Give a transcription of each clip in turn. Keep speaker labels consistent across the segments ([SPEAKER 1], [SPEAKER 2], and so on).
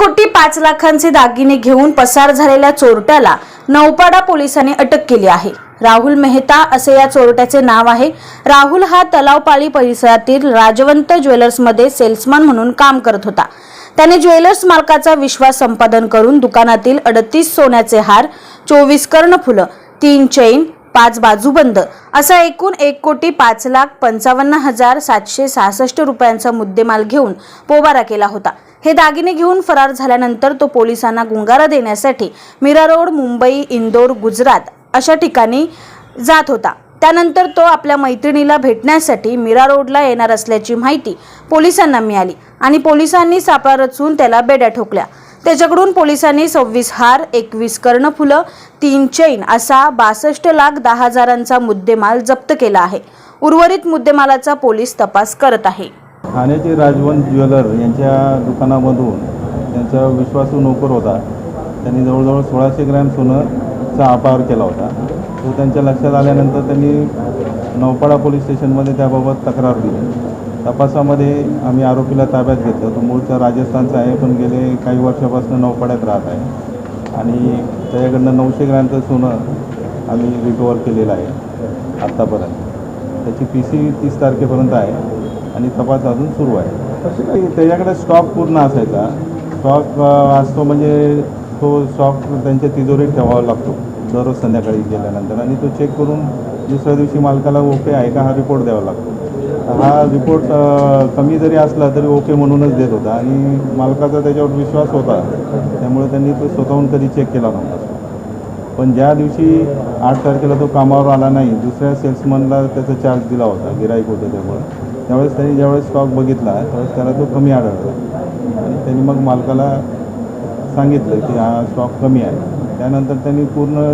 [SPEAKER 1] कोटी पाच लाखांचे दागिने घेऊन पसार झालेल्या चोरट्याला नौपाडा पोलिसांनी अटक केली आहे. राहुल मेहता असे या चोरट्याचे नाव आहे. राहुल हा तलावपाळी परिसरातील राजवंत ज्वेलर्समध्ये सेल्समन म्हणून काम करत होता. त्याने ज्वेलर्स मालकाचा विश्वास संपादन करून दुकानातील अडतीस सोन्याचे हार चोवीस कर्णफुलं तीन चैन पाच बाजूबंद असा एकूण एक कोटी पाच लाख पंचावन्न हजार सातशे सहासष्ट रुपयांचा मुद्देमाल घेऊन पोबारा केला होता. हे दागिने घेऊन फरार झाल्यानंतर तो पोलिसांना गुंगारा देण्यासाठी मीरा रोड मुंबई इंदोर गुजरात अशा ठिकाणी जात होता. त्यानंतर तो आपल्या मैत्रिणीला भेटण्यासाठी मीरा रोडला येणार असल्याची माहिती पोलिसांना मिळाली आणि पोलिसांनी सापळा रचून त्याला बेड्या ठोकल्या. त्याच्याकडून पोलिसांनी सव्वीस हार एकवीस कर्णफुलं तीन चैन असा बासष्ट लाख दहा हजारांचा मुद्देमाल जप्त केला आहे. उर्वरित मुद्देमालाचा पोलीस तपास करत आहे.
[SPEAKER 2] ठाण्याचे राजवंत ज्वेलर यांच्या दुकानामधून त्यांचा विश्वासू नोकर होता. त्यांनी जवळजवळ सोळाशे ग्रॅम सोनंचा अपहार केला होता. तो त्यांच्या लक्षात आल्यानंतर त्यांनी नौपाडा पोलीस स्टेशनमध्ये त्याबाबत तक्रार दिली. तपासामध्ये आम्ही आरोपीला ताब्यात घेतलं. तो मूळचा राजस्थानचा आहे पण गेले काही वर्षापासून नौपाड्यात राहत आहे. आणि त्याच्याकडनं नऊशे ग्रॅमचं सोनं आम्ही रिकवर केलेलं आहे आत्तापर्यंत त्याची पी सी तीस तारखेपर्यंत आहे. आणि तपास अजून सुरू आहे. काही त्याच्याकडे स्टॉक पूर्ण असायचा. स्टॉक असतो म्हणजे तो स्टॉक त्यांच्या तिजोरीत ठेवावा लागतो. दररोज संध्याकाळी गेल्यानंतर. आणि तो चेक करून दुसऱ्या दिवशी मालकाला ओके आहे का हा रिपोर्ट द्यावा लागतो. हा रिपोर्ट कमी जरी असला तरी ओके म्हणूनच देत होता. आणि मालकाचा त्याच्यावर विश्वास होता. त्यामुळे त्यांनी तो स्वतःहून कधी चेक केला नव्हता. पण ज्या दिवशी आठ तारखेला तो कामावर आला नाही दुसऱ्या सेल्समनला त्याचा चार्ज दिला होता गिराईक होतं त्यामुळे. त्यावेळेस त्यांनी ज्यावेळेस स्टॉक बघितला त्यावेळेस त्याला तो कमी आढळला. आणि त्यांनी मग मालकाला सांगितलं की हा स्टॉक कमी आहे. त्यानंतर त्यांनी पूर्ण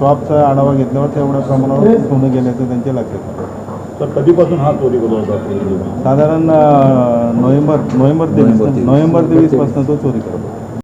[SPEAKER 2] शॉपचा आढावा घेतल्यावर तेवढ्या प्रमाणावर सोनं गेल्याचं त्यांच्या लक्षात आलं.
[SPEAKER 3] तर कधीपासून हा चोरी करत होता
[SPEAKER 2] साधारण नोव्हेंबर नोव्हेंबर तेवीस. नोव्हेंबर तेवीसपासून तो चोरी करत होता.